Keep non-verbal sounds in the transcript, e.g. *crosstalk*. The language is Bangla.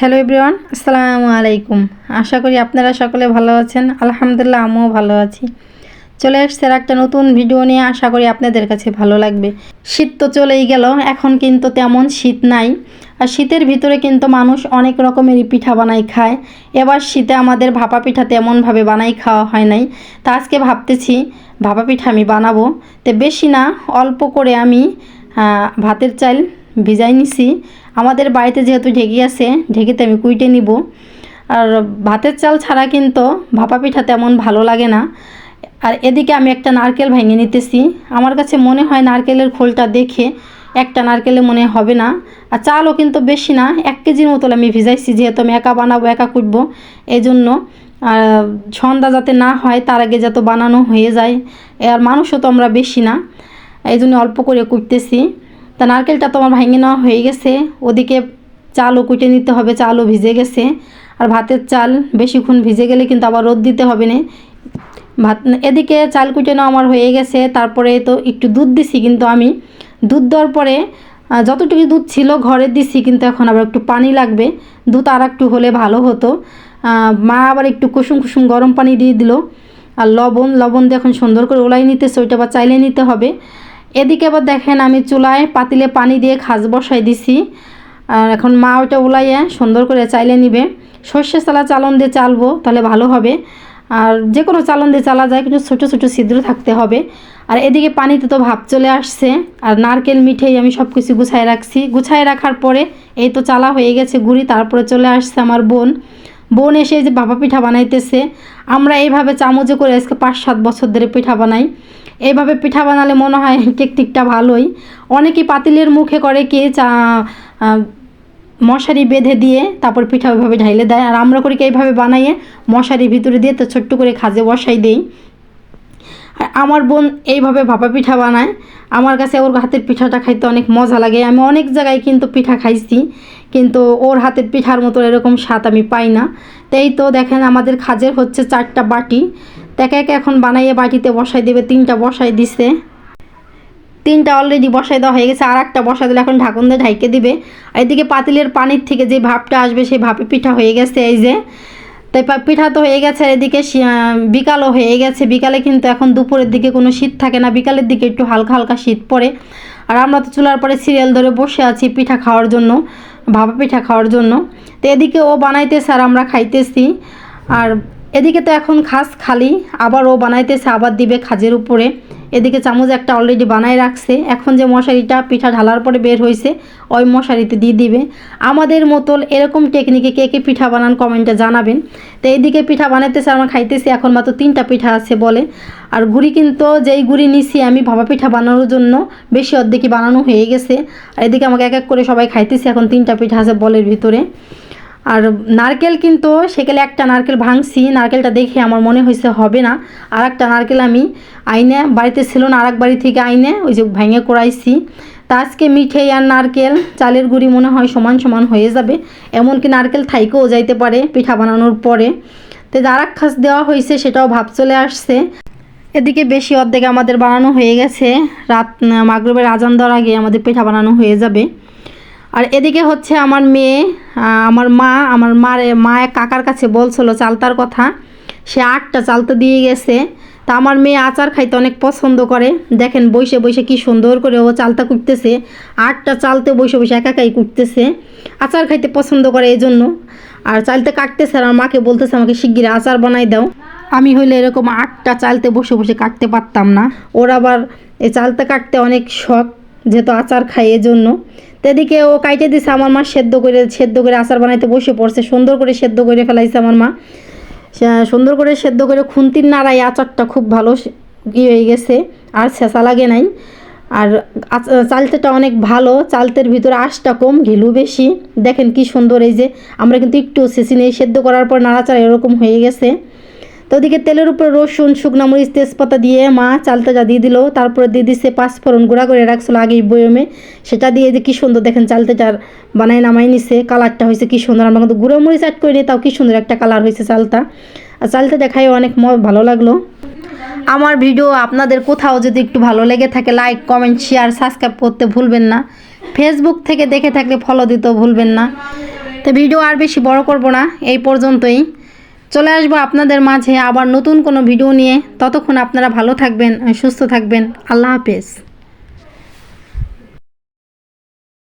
হ্যালো এভরিওয়ান আসসালামু আলাইকুম। আশা করি আপনারা সকলে ভালো আছেন। আলহামদুলিল্লাহ, আমিও ভালো আছি। চলে আর একটা নতুন ভিডিও নিয়ে। আশা করি আপনাদের কাছে ভালো লাগবে। শীত তো চলেই গেল, এখন কিন্তু তেমন শীত নাই। আর শীতের ভিতরে কিন্তু মানুষ অনেক রকমেরই পিঠা বানাই খায়। এবার শীতে আমাদের ভাপা পিঠা তেমনভাবে বানাই খাওয়া হয় নাই। তা আজকে ভাবতেছি, ভাপা পিঠা আমি বানাবো। তো বেশি না, অল্প করে আমি ভাতের চাল ভিজাই নিছি। আমাদের বাড়িতে যেহেতু ঢেকি আছে, ঢেকিতে আমি কুইটে নিব। আর ভাতের চাল ছাড়া কিন্তু ভাপা পিঠা তেমন ভালো লাগে না। আর এদিকে আমি একটা নারকেল ভেঙে নিতেছি। আমার কাছে মনে হয় নারকেলের খোলটা দেখে একটা নারকেলে মনে হবে না। আর চালও কিন্তু বেশি না, এক কেজির মতো আমি ভিজাইছি, যেহেতু আমি একা বানাবো, একা কুটবো। এই জন্য আর সন্ধ্যা যাতে না হয়, তার আগে যাতে বানানো হয়ে যায়। আর মানুষও তো আমরা বেশি না এই জন্য অল্প করে কুটতেছি। তা নারকেলটা তো আমার ভেঙে নেওয়া হয়ে গেছে। ওদিকে চালও কুটে নিতে হবে, চালও ভিজে গেছে। আর ভাতের চাল বেশিক্ষণ ভিজে গেলে কিন্তু আবার রোদ দিতে হবে না। ভাত, এদিকে চাল কুটে নেওয়া আমার হয়ে গেছে, তারপরে তো একটু দুধ দিছি কিন্তু আমি। দুধ দেওয়ার পরে যতটুকু দুধ ছিল ঘরে দিছি কিন্তু এখন আবার একটু পানি লাগবে। দুধ আর একটু হলে ভালো হতো। মা আবার একটু কুসুম কুসুম গরম পানি দিয়ে দিল। আর লবণ লবণ দিয়ে এখন সুন্দর করে ওলাই নিতেছে, ওইটা আবার চাইলে নিতে হবে। এদিকে আবার দেখেন আমি চুলায় পাতিলে পানি দিয়ে খাজ বসাই দিছি। আর এখন মা ওইটা উলাইয়ে সুন্দর করে চাইলে নিবে। সর্ষে চালা চালন দিয়ে চালবো, তাহলে ভালো হবে। আর যে কোনো চালন দিয়ে চালা যায়, কিন্তু ছোটো ছোটো ছিদ্র থাকতে হবে। আর এদিকে পানিতে তো ভাপ চলে আসছে, আর নারকেল মিঠেই আমি সব কিছু গুছাই রাখছি। গুছাই রাখার পরে এই তো চালা হয়ে গেছে গুড়ি, তারপরে চলে আসছে আমার বোন। বোন এসে যে বাবা পিঠা বানাইতেছে। আমরা এইভাবে চামচে করে আজকে পাঁচ সাত বছর ধরে পিঠা বানাই। এইভাবে পিঠা বানালে মনে হয় *laughs* টেকনিকটা ভালোই। অনেকেই পাতিলের মুখে করে কি, চা মশারি বেঁধে দিয়ে তারপর পিঠা ওইভাবে ঢাইলে দেয়। আর আমরা করি কি, এইভাবে বানাইয়ে মশারি ভিতরে দিয়ে তো ছোট্ট করে খাজে বসাই দেই। আর আমার বোন এইভাবে ভাপা পিঠা বানায়। আমার কাছে ওর হাতের পিঠাটা খাইতে অনেক মজা লাগে। আমি অনেক জায়গায় কিন্তু পিঠা খাইছি, কিন্তু ওর হাতের পিঠার মতো এরকম স্বাদ আমি পাই না। তাই তো দেখেন আমাদের খাজের হচ্ছে চারটা বাটি। তাকে একে এখন বানাইয়ে বাটিতে বসাই দেবে, তিনটা বসাই দিছে। তিনটা অলরেডি বসাই দেওয়া হয়ে গেছে আর একটা বসাই দিলে এখন ঢাকন দিয়ে ঢাইকে দিবে। এদিকে পাতিলের পানির থেকে যে ভাপটা আসবে, সেই ভাপে পিঠা হয়ে গেছে এই যে। তাই পিঠা তো হয়ে গেছে এদিকে বিকালও হয়ে গেছে। বিকালে কিন্তু এখন দুপুরের দিকে কোনো শীত থাকে না, বিকালের দিকে একটু হালকা হালকা শীত পড়ে। আর আমরা তো চুলার পরে সিরিয়াল ধরে বসে আছি পিঠা খাওয়ার জন্য, ভাপা পিঠা খাওয়ার জন্য। তো এদিকে ও বানাইতেছে আর আমরা খাইতেছি। আর এদিকে তো এখন খাস খালি, আবার ও বানাইতেছে, আবার দিবে খাজের উপরে। এদিকে চামচ একটা অলরেডি বানাই রাখছে। এখন যে মশারিটা পিঠা ঢালার পরে বের হয়েছে ওই মশারিতে দিয়ে দিবে। আমাদের মতো এরকম টেকনিকে কে কে পিঠা বানান কমেন্টে জানাবেন। তো এইদিকে পিঠা বানাইতেছে আমরা খাইতেছি এখন মাত্র তিনটা পিঠা আছে বলে। আর গুড়ি কিন্তু যেই গুড়ি নিছি আমি ভাবা পিঠা বানানোর জন্য, বেশি অর্ধেকই বানানো হয়ে গেছে। আর এদিকে আমাকে এক এক করে সবাই খাইতেছি, এখন তিনটা পিঠা আছে বলের ভিতরে। আর নারকেল কিন্তু সেকালে একটা নারকেল ভাঙছি, নারকেলটা দেখে আমার মনে হয়েছে হবে না। আর একটা নারকেল আমি আইনে, বাড়িতে ছিল না আর এক বাড়ি থেকে আইনে ওই যে ভেঙে করাইছি তা আজকে মিঠে আর নারকেল, চালের গুঁড়ি মনে হয় সমান সমান হয়ে যাবে। এমনকি নারকেল থাইকেও যাইতে পারে পিঠা বানানোর পরে। তো যার এক খাস দেওয়া হয়েছে, সেটাও ভাব চলে আসছে। এদিকে বেশি অর্ধেক আমাদের বানানো হয়ে গেছে। রাত, মাগরিবের আজান দেওয়ার আগে আমাদের পিঠা বানানো হয়ে যাবে। আর এদিকে হচ্ছে আমার মেয়ে আমার মা, আমার মার মা কাকার কাছে বলছিল চালতার কথা। সে আটটা চালতা দিয়ে গেছে। তা আমার মেয়ে আচার খাইতে অনেক পছন্দ করে। দেখেন বসে বসে কি সুন্দর করে ও চালতা কুটতেছে। আটটা চালতে বসে বসে একা একাই কুটতেছে। আচার খাইতে পছন্দ করে এই জন্য আর চালতে কাটতেছে আর মাকে বলতেছে আমাকে শিগগির আচার বানাই দাও। আমি হইলে এরকম আটটা চালতে বসে বসে কাটতে পারতাম না। ওর আবার এই চালতে কাটতে অনেক শখ, যেহেতু আচার খাই এজন্য। তো এদিকে ও কাইটে দিছে আমার মা সেদ্ধ করে সেদ্ধ করে আচার বানাইতে বসে পড়ছে, সুন্দর করে সেদ্ধ করে ফেলাইছে আমার মা। সুন্দর করে সেদ্ধ করে খুন্তির নাড়াই আচারটা খুব ভালো ই হয়ে গেছে, আর ছেঁচা লাগে নাই। আর চালতেটা অনেক ভালো, চালতের ভিতরে আঁশটা কম, ঘিলু বেশি। দেখেন কি সুন্দর এই যে, আমরা কিন্তু একটু শেষি নেই সেদ্ধ করার পর নাড়াচাড়া এরকম হয়ে গেছে। তো ওদিকে তেলের উপরে রসুন, শুকনো মরিচ, তেজপাতা দিয়ে মা চালটা যা দিয়ে দিল, তারপরে দিয়ে দিচ্ছে পাঁচফোড়ন গুঁড়া করে রাখছিল আগেই বয়মে। সেটা দিয়ে যে কি সুন্দর দেখেন চালটাটার বানায় নামাই নিছে, কালারটা হয়েছে কী সুন্দর। আমরা কিন্তু গুঁড়ো মরিচ অ্যাড করিনি, তাও কী সুন্দর একটা কালার হয়েছে চালটা। আর চালটা দেখাই অনেক ভালো লাগল। আমার ভিডিও আপনাদের কোথাও যদি একটু ভালো লেগে থাকে লাইক কমেন্ট শেয়ার সাবস্ক্রাইব করতে ভুলবেন না। ফেসবুক থেকে দেখে থাকলে ফলো দিতেও ভুলবেন না। তো ভিডিও আর বেশি বড় করব না, এই পর্যন্তই। চলে আসব আপনাদের মাঝে আবার নতুন কোনো ভিডিও নিয়ে। ততক্ষণ আপনারা ভালো থাকবেন, সুস্থ থাকবেন। আল্লাহ হাফেজ।